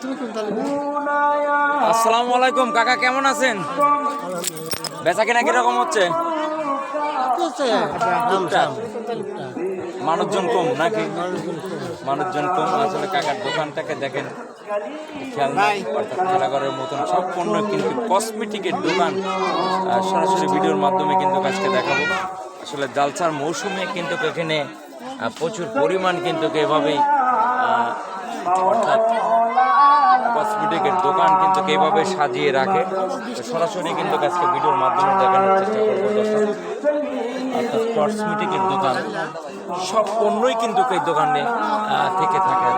তুমি আসসালামু আলাইকুম কাকা কেমন আছেন? বেচা কিনা কীরকম হচ্ছে? মানুষজন কম নাকি? মানুষজন কম আসলে কাকার দোকানটাকে দেখেন অর্থাৎ খেলাঘরের মতন সব পণ্য কিন্তু কসমেটিকের দোকান। সরাসরি ভিডিওর মাধ্যমে কিন্তু আজকে দেখাবো। আসলে জালসার মৌসুমে কিন্তু এখানে প্রচুর পরিমাণ কিন্তু এভাবেই অর্থাৎ কসমেটিকের দোকান কিন্তু এইভাবে সাজিয়ে রাখে সরাসরি কিন্তু আজকে ভিডিওর মাধ্যমে দেখানোর চেষ্টা করব অর্থাৎ কসমেটিকের দোকান, সব পণ্যই কিন্তু এই দোকানে থেকে থাকে।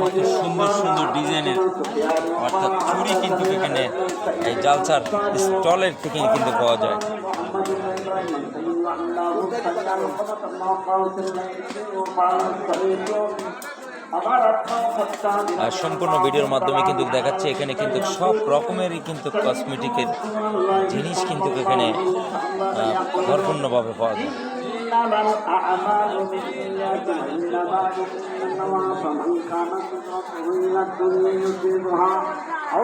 কত সুন্দর সুন্দর ডিজাইনের, অর্থাৎ চুড়ি কিন্তু এখানে, এই জালসার স্টলের থেকে কিন্তু পাওয়া যায় আর সম্পূর্ণ ভিডিওর মাধ্যমে কিন্তু দেখাচ্ছে এখানে কিন্তু সব রকমেরই কিন্তু কসমেটিকের জিনিস কিন্তু এখানে আহ, ভরপূর্ণভাবে পাওয়া যায় إنما الأعمال بالنيات وإنما إنما فمن كانت هجرته إلى الدنيا يصيبها أو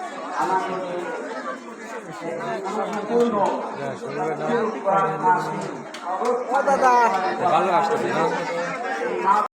হ্যাঁ, হ্যাঁ, দাদা। ভালো আসতেছে